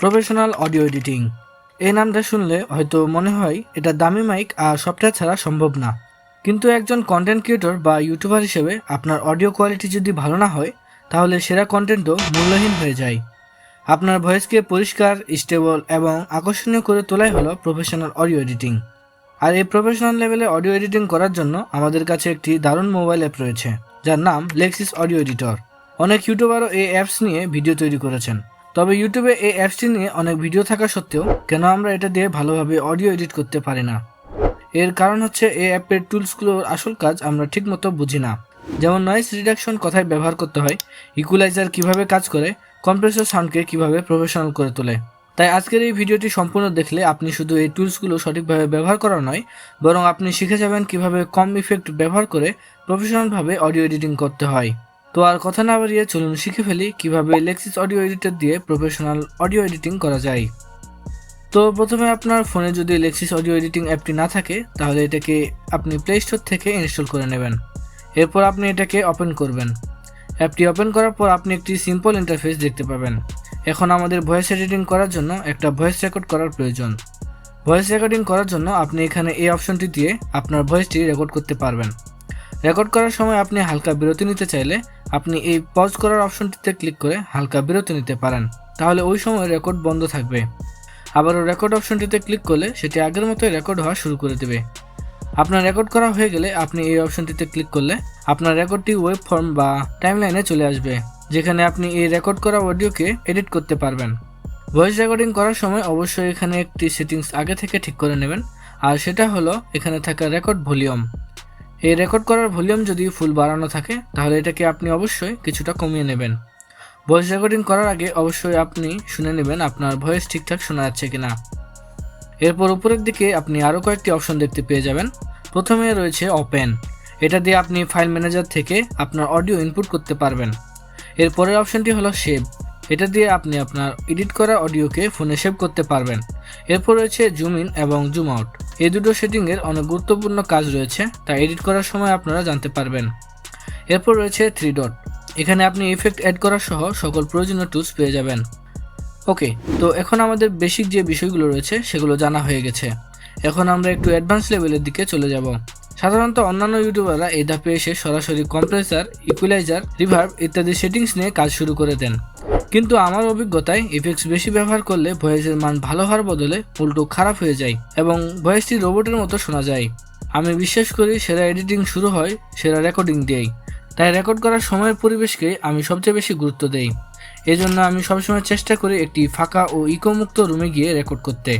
Professional audio editing. এই নামটা শুনলে হয়তো মনে হয় এটা দামি মাইক আর সফটওয়্যার ছাড়া সম্ভব না। কিন্তু একজন কন্টেন্ট ক্রিয়েটর বা ইউটিউবার হিসেবে আপনার অডিও কোয়ালিটি যদি ভালো না হয়, তাহলে সেরা কন্টেন্টও মূল্যহীন হয়ে যায়। আপনার ভয়েসকে পরিষ্কার স্টেবল এবং আকর্ষণীয় করে তোলাই হলো প্রফেশনাল অডিও এডিটিং আর এই প্রফেশনাল লেভেলে অডিও এডিটিং করার জন্য আমাদের কাছে একটি দারুণ মোবাইল অ্যাপ রয়েছে, যার নাম লেক্সিস অডিও এডিটর অনেক ইউটিউবারও এই অ্যাপস নিয়ে ভিডিও তৈরি করেছেন। তবে ইউটিউবে এই অ্যাপসটি নিয়ে অনেক ভিডিও থাকা সত্ত্বেও কেন আমরা এটা দিয়ে ভালোভাবে অডিও এডিট করতে পারি না? এর কারণ হচ্ছে এই অ্যাপের টুলসগুলোর আসল কাজ আমরা ঠিকমতো বুঝি না। যেমন নয়েজ রিডাকশন কথায় ব্যবহার করতে হয় ইকুলাইজার কীভাবে কাজ করে কম্প্রেসর সাউন্ডকে কীভাবে প্রফেশনাল করে তোলে। তাই আজকের এই ভিডিওটি সম্পূর্ণ দেখলে আপনি শুধু এই টুলসগুলো সঠিকভাবে ব্যবহার করা নয়, বরং আপনি শিখে যাবেন কীভাবে কম ইফেক্ট ব্যবহার করে প্রফেশনালভাবে অডিও এডিটিং করতে হয়। তো আর কথা না বাড়িয়ে চলুন শিখে ফেলি কীভাবে লেক্সিস অডিও এডিটর দিয়ে প্রফেশনাল অডিও এডিটিং করা যায়। তো প্রথমে আপনার ফোনে যদি লেক্সিস অডিও এডিটিং অ্যাপটি না থাকে, তাহলে এটাকে আপনি প্লে স্টোর থেকে ইনস্টল করে নেবেন। এরপর আপনি এটাকে ওপেন করবেন। অ্যাপটি ওপেন করার পর আপনি একটি সিম্পল ইন্টারফেস দেখতে পাবেন। এখন আমাদের ভয়েস এডিটিং করার জন্য একটা ভয়েস রেকর্ড করার প্রয়োজন। ভয়েস রেকর্ডিং করার জন্য আপনি এখানে এই অপশনটি দিয়ে আপনার ভয়েসটি রেকর্ড করতে পারবেন। রেকর্ড করার সময় আপনি হালকা বিরতি নিতে চাইলে আপনি এই পজ করার অপশনটিতে ক্লিক করে হালকা বিরতি নিতে পারেন। তাহলে ওই সময় রেকর্ড বন্ধ থাকবে। আবারও রেকর্ড অপশনটিতে ক্লিক করলে সেটি আগের মতোই রেকর্ড হওয়া শুরু করে দেবে। আপনার রেকর্ড করা হয়ে গেলে আপনি এই অপশনটিতে ক্লিক করলে আপনার রেকর্ডটি ওয়েব ফর্ম বা টাইমলাইনে চলে আসবে, যেখানে আপনি এই রেকর্ড করা অডিওকে এডিট করতে পারবেন। ভয়েস রেকর্ডিং করার সময় অবশ্যই এখানে একটি সেটিংস আগে থেকে ঠিক করে নেবেন, আর সেটা হলো এখানে থাকা রেকর্ড ভলিউম এই রেকর্ড করার ভলিউম যদি ফুল বাড়ানো থাকে, তাহলে এটাকে আপনি অবশ্যই কিছুটা কমিয়ে নেবেন। ভয়েস রেকর্ডিং করার আগে অবশ্যই আপনি শুনে নেবেন আপনার ভয়েস ঠিকঠাক শোনা যাচ্ছে কিনা। এরপর উপরের দিকে আপনি আরও কয়েকটি অপশন দেখতে পেয়ে যাবেন। প্রথমে রয়েছে ওপেন এটা দিয়ে আপনি ফাইল ম্যানেজার থেকে আপনার অডিও ইনপুট করতে পারবেন। এর পরের অপশনটি হলো সেভ এটা দিয়ে আপনি আপনার এডিট করা অডিওকে ফোনে সেভ করতে পারবেন। এরপর রয়েছে জুম ইন এবং জুম আউট এই দুটো সেটিংয়ের অনেক গুরুত্বপূর্ণ কাজ রয়েছে, তা এডিট করার সময় আপনারা জানতে পারবেন। এরপর রয়েছে থ্রি ডট এখানে আপনি ইফেক্ট অ্যাড করা সহ সকল প্রয়োজনীয় টুলস পেয়ে যাবেন। ওকে, তো এখন আমাদের বেসিক যে বিষয়গুলো রয়েছে, সেগুলো জানা হয়ে গেছে। এখন আমরা একটু অ্যাডভান্স লেভেলের দিকে চলে যাব। সাধারণত অন্যান্য ইউটিউবাররা এই ধাপে এসে সরাসরি কম্প্রেসার ইকুয়ালাইজার রিভার্ভ ইত্যাদি সেটিংস নিয়ে কাজ শুরু করে দেন। কিন্তু আমার অভিজ্ঞতায় ইফেক্টস বেশি ব্যবহার করলে ভয়েসের মান ভালো হওয়ার বদলে উল্টো খারাপ হয়ে যায় এবং ভয়েসটি রোবটের মতো শোনা যায়। আমি বিশ্বাস করি সেরা এডিটিং শুরু হয় সেরা রেকর্ডিং দিয়েই। তাই রেকর্ড করার সময়ের পরিবেশকে আমি সবচেয়ে বেশি গুরুত্ব দেই। এজন্য আমি সবসময় চেষ্টা করি একটি ফাঁকা ও ইকোমুক্ত রুমে গিয়ে রেকর্ড করতে।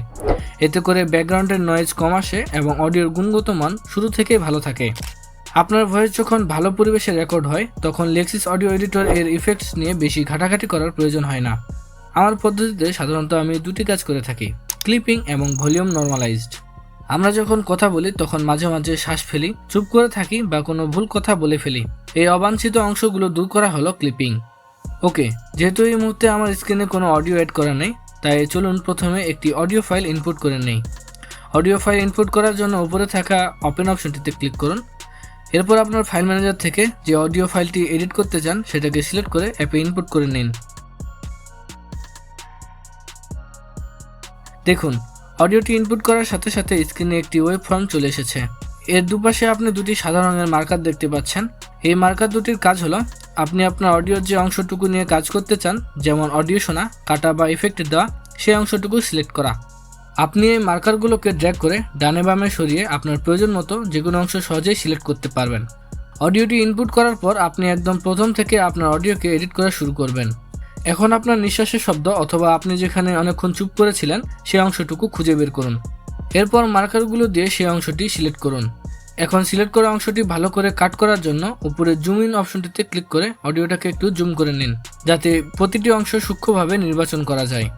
এতে করে ব্যাকগ্রাউন্ডের নয়েজ কম আসে এবং অডিওর গুণগত মান শুরু থেকেই ভালো থাকে। আপনার ভয়েস যখন ভালো পরিবেশে রেকর্ড হয়, তখন লেক্সিস অডিও এডিটর এর ইফেক্টস নিয়ে বেশি ঘাটাঘাটি করার প্রয়োজন হয় না। আমার পদ্ধতিতে সাধারণত আমি দুটি কাজ করে থাকি ক্লিপিং এবং ভলিউম নর্মালাইজড আমরা যখন কথা বলি, তখন মাঝে মাঝে শ্বাস ফেলি, চুপ করে থাকি বা কোনো ভুল কথা বলে ফেলি। এই অবাঞ্ছিত অংশগুলো দূর করা হলো ক্লিপিং ওকে যেহেতু এই মুহূর্তে আমার স্ক্রিনে কোনো অডিও অ্যাড করা নেই, তাই চলুন প্রথমে একটি অডিও ফাইল ইনপুট করে নেই। অডিও ফাইল ইনপুট করার জন্য উপরে থাকা ওপেন অপশনটিতে ক্লিক করুন। এরপর আপনার ফাইল ম্যানেজার থেকে যে অডিও ফাইলটি এডিট করতে চান, সেটাকে সিলেক্ট করে অ্যাপে ইনপুট করে নিন। দেখুন, অডিওটি ইনপুট করার সাথে সাথে স্ক্রিনে একটি ওয়েব ফর্ম চলে এসেছে। এর দুপাশে আপনি দুটি সাদা রঙের মার্কার দেখতে পাচ্ছেন। এই মার্কার দুটির কাজ হলো, আপনি আপনার অডিওর যে অংশটুকু নিয়ে কাজ করতে চান, যেমন অডিও শোনা, কাটা বা ইফেক্ট দেওয়া, সেই অংশটুকু সিলেক্ট করা। আপনি এই মার্কারগুলোকে ড্র্যাগ করে ডানে বামে সরিয়ে আপনার প্রয়োজন মতো যে কোনো অংশ সহজেই সিলেক্ট করতে পারবেন। অডিওটি ইনপুট করার পর আপনি একদম প্রথম থেকে আপনার অডিওকে এডিট করা শুরু করবেন। এখন আপনার নিঃশ্বাসের শব্দ অথবা আপনি যেখানে অনেকক্ষণ চুপ করেছিলেন সেই অংশটুকু খুঁজে বের করুন। এরপর মার্কারগুলো দিয়ে সেই অংশটি সিলেক্ট করুন। এখন সিলেক্ট করা অংশটি ভালো করে কাট করার জন্য উপরে জুম ইন অপশনটিতে ক্লিক করে অডিওটাকে একটু জুম করে নিন, যাতে প্রতিটি অংশ সূক্ষ্মভাবে নির্বাচন করা যায়।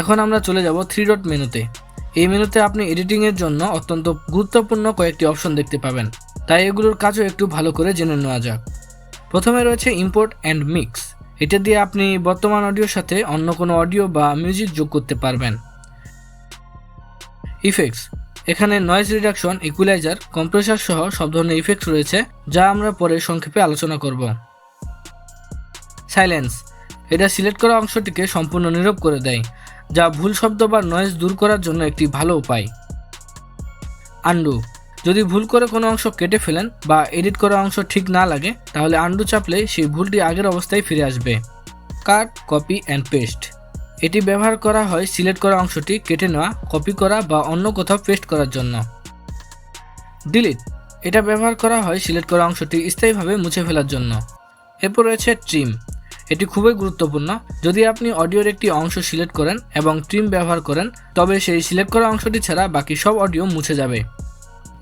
এখন আমরা চলে যাব থ্রি ডট মেনুতে। এই মেনুতে আপনি এডিটিংয়ের জন্য অত্যন্ত গুরুত্বপূর্ণ কয়েকটি অপশন দেখতে পাবেন। তাই এগুলোর কাজও একটু ভালো করে জেনে নেওয়া যাক। প্রথমে রয়েছে ইম্পোর্ট অ্যান্ড মিক্স এটা দিয়ে আপনি বর্তমান অডিওর সাথে অন্য কোনো অডিও বা মিউজিক যোগ করতে পারবেন। ইফেক্টস এখানে নয়েজ রিডাকশন ইকুয়ালাইজার কম্প্রেসার সহ সব ধরনের ইফেক্টস রয়েছে, যা আমরা পরে সংক্ষেপে আলোচনা করব। সাইলেন্স এটা সিলেক্ট করা অংশটিকে সম্পূর্ণ নীরব করে দেয়। যা ভুল শব্দ বা নয়েজ দূর করার জন্য একটি ভালো উপায়। আন্ডু, যদি ভুল করে কোনো অংশ কেটে ফেলেন বা এডিট করা অংশ ঠিক না লাগে, তাহলে আন্ডু চাপলে সেই ভুলটি আগের অবস্থায় ফিরে আসবে। কাট কপি অ্যান্ড পেস্ট এটি ব্যবহার করা হয় সিলেক্ট করা অংশটি কেটে নেওয়া কপি করা বা অন্য কোথাও পেস্ট করার জন্য। ডিলিট এটা ব্যবহার করা হয় সিলেক্ট করা অংশটি স্থায়ীভাবে মুছে ফেলার জন্য। এরপর রয়েছে ট্রিম এটি খুবই গুরুত্বপূর্ণ। যদি আপনি অডিওর একটি অংশ সিলেক্ট করেন এবং ট্রিম ব্যবহার করেন, তবে সেই সিলেক্ট করা অংশটি ছাড়া বাকি সব অডিও মুছে যাবে।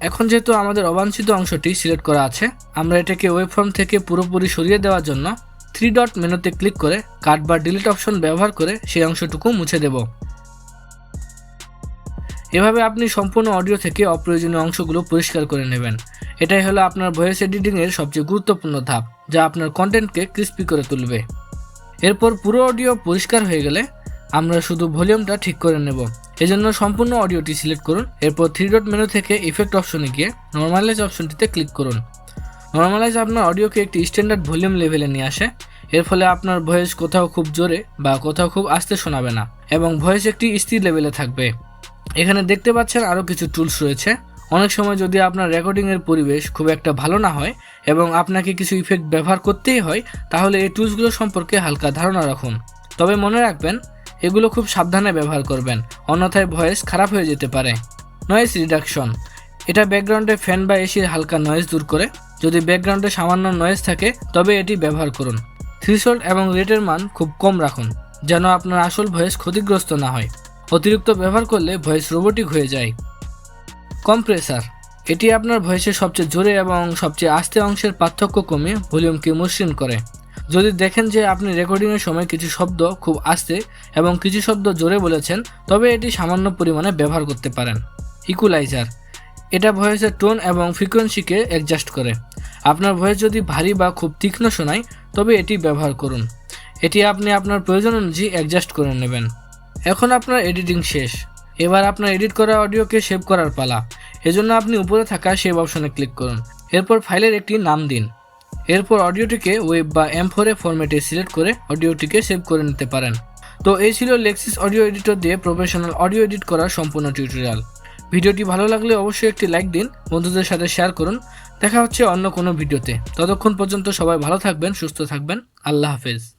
এখন যেহেতু আমাদের অবাঞ্ছিত অংশটি সিলেক্ট করা আছে, আমরা এটাকে ওয়েবফর্ম থেকে পুরোপুরি সরিয়ে দেওয়ার জন্য থ্রি ডট মেনুতে ক্লিক করে কাট বা ডিলিট অপশন ব্যবহার করে সেই অংশটুকু মুছে দেব। এভাবে আপনি সম্পূর্ণ অডিও থেকে অপ্রয়োজনীয় অংশগুলো পরিষ্কার করে নেবেন। এটাই হলো আপনার ভয়েস এডিটিংয়ের সবচেয়ে গুরুত্বপূর্ণ ধাপ। যা আপনার কন্টেন্টকে ক্রিস্পি করে তুলবে। এরপর পুরো অডিও পরিষ্কার হয়ে গেলে আমরা শুধু ভলিউমটা ঠিক করে নেব। এজন্য সম্পূর্ণ অডিওটি সিলেক্ট করুন, এরপর থ্রি ডট মেনু থেকে ইফেক্ট অপশনে গিয়ে নর্মালাইজ অপশনটিতে ক্লিক করুন। নর্মালাইজ আপনার অডিওকে একটি স্ট্যান্ডার্ড ভলিউম লেভেলে নিয়ে আসে, এর ফলে আপনার ভয়েস কোথাও খুব জোরে বা কোথাও খুব আস্তে শোনাবে না, এবং ভয়েস একটি স্থির লেভেলে থাকবে। এখানে দেখতে পাচ্ছেন আরও কিছু টুলস রয়েছে। অনেক সময় যদি আপনার রেকর্ডিংয়ের পরিবেশ খুব একটা ভালো না হয় এবং আপনাকে কিছু ইফেক্ট ব্যবহার করতেই হয়, তাহলে এই টুলসগুলো সম্পর্কে হালকা ধারণা রাখুন। তবে মনে রাখবেন, এগুলো খুব সাবধানে ব্যবহার করবেন, অন্যথায় ভয়েস খারাপ হয়ে যেতে পারে। নয়েজ রিডাকশন এটা ব্যাকগ্রাউন্ডে ফ্যান বা এসির হালকা নয়েজ দূর করে। যদি ব্যাকগ্রাউন্ডে সামান্য নয়েজ থাকে, তবে এটি ব্যবহার করুন। থ্রিশোল্ড এবং রেটের মান খুব কম রাখুন, যেন আপনার আসল ভয়েস ক্ষতিগ্রস্ত না হয়। অতিরিক্ত ব্যবহার করলে ভয়েস রোবোটিক হয়ে যায়। কম্প্রেসার এটি আপনার ভয়েসের সবচেয়ে জোরে এবং সবচেয়ে আস্তে অংশের পার্থক্য কমিয়ে ভলিউমকে মসৃণ করে। যদি দেখেন যে আপনি রেকর্ডিংয়ের সময় কিছু শব্দ খুব আস্তে এবং কিছু শব্দ জোরে বলেছেন, তবে এটি সামান্য পরিমাণে ব্যবহার করতে পারেন। ইকুলাইজার এটা ভয়েসের টোন এবং ফ্রিকোয়েন্সিকে অ্যাডজাস্ট করে। আপনার ভয়েস যদি ভারী বা খুব তীক্ষ্ণ শোনায়, তবে এটি ব্যবহার করুন। এটি আপনি আপনার প্রয়োজন অনুযায়ী অ্যাডজাস্ট করে নেবেন। এখন আপনার এডিটিং শেষ। এবার আপনার এডিট করা অডিওকে সেভ করার পালা। এজন্য আপনি উপরে থাকা সেভ অপশনে ক্লিক করুন। এরপর ফাইলের একটি নাম দিন। এরপর অডিওটিকে ওয়েব বা এম ফোরে ফরম্যাটে সিলেক্ট করে অডিওটিকে সেভ করে নিতে পারেন। তো এই ছিল লেক্সিস অডিও এডিটর দিয়ে প্রফেশনাল অডিও এডিট করার সম্পূর্ণ টিউটোরিয়াল। ভিডিওটি ভালো লাগলে অবশ্যই একটি লাইক দিন, বন্ধুদের সাথে শেয়ার করুন। দেখা হচ্ছে অন্য কোনো ভিডিওতে। ততক্ষণ পর্যন্ত সবাই ভালো থাকবেন, সুস্থ থাকবেন। আল্লাহ হাফেজ।